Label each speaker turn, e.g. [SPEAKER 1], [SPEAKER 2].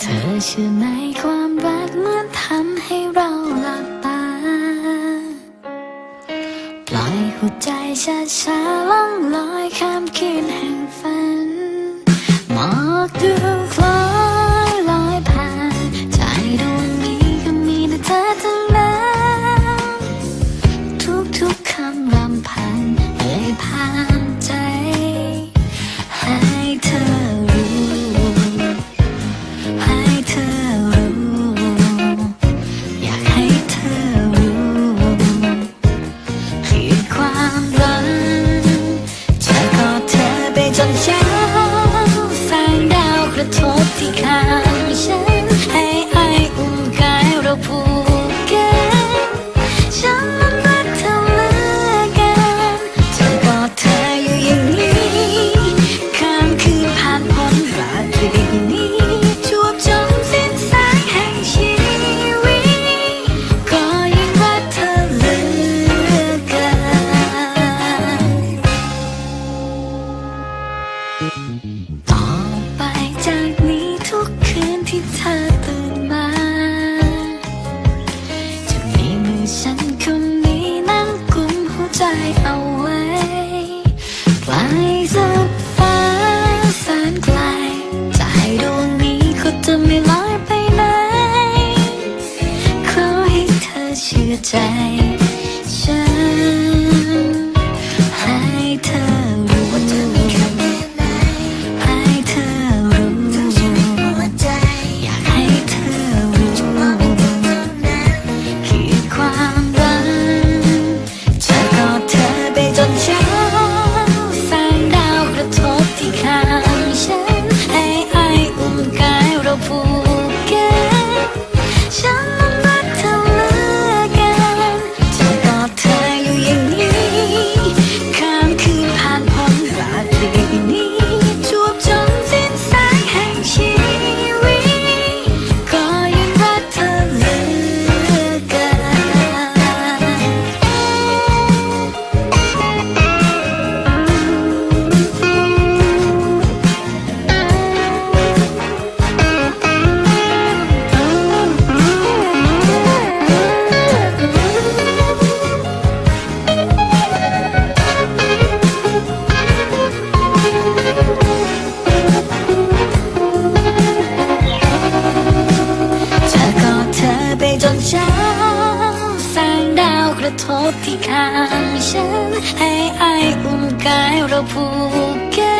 [SPEAKER 1] เธอเชื่อไหมความรักมันทำให้เราหลับตา ปล่อยหัวใจช้าๆล่องลอยข้ามคืนแห่งฝันหมอกดู ต่อไปจากนี้ทุกคืนที่เธอตื่นมา จะมีมือฉันคนนี้นั่งกุมหัวใจเอาไว้ไกลสักฟ้าแสนไกลใจดวงนี้ก็จะไม่ลอยไปไหนขอให้เธอเชื่อใจากระทบที่ข้างฉัน ให้ไออุ่นกายเราผูกแก้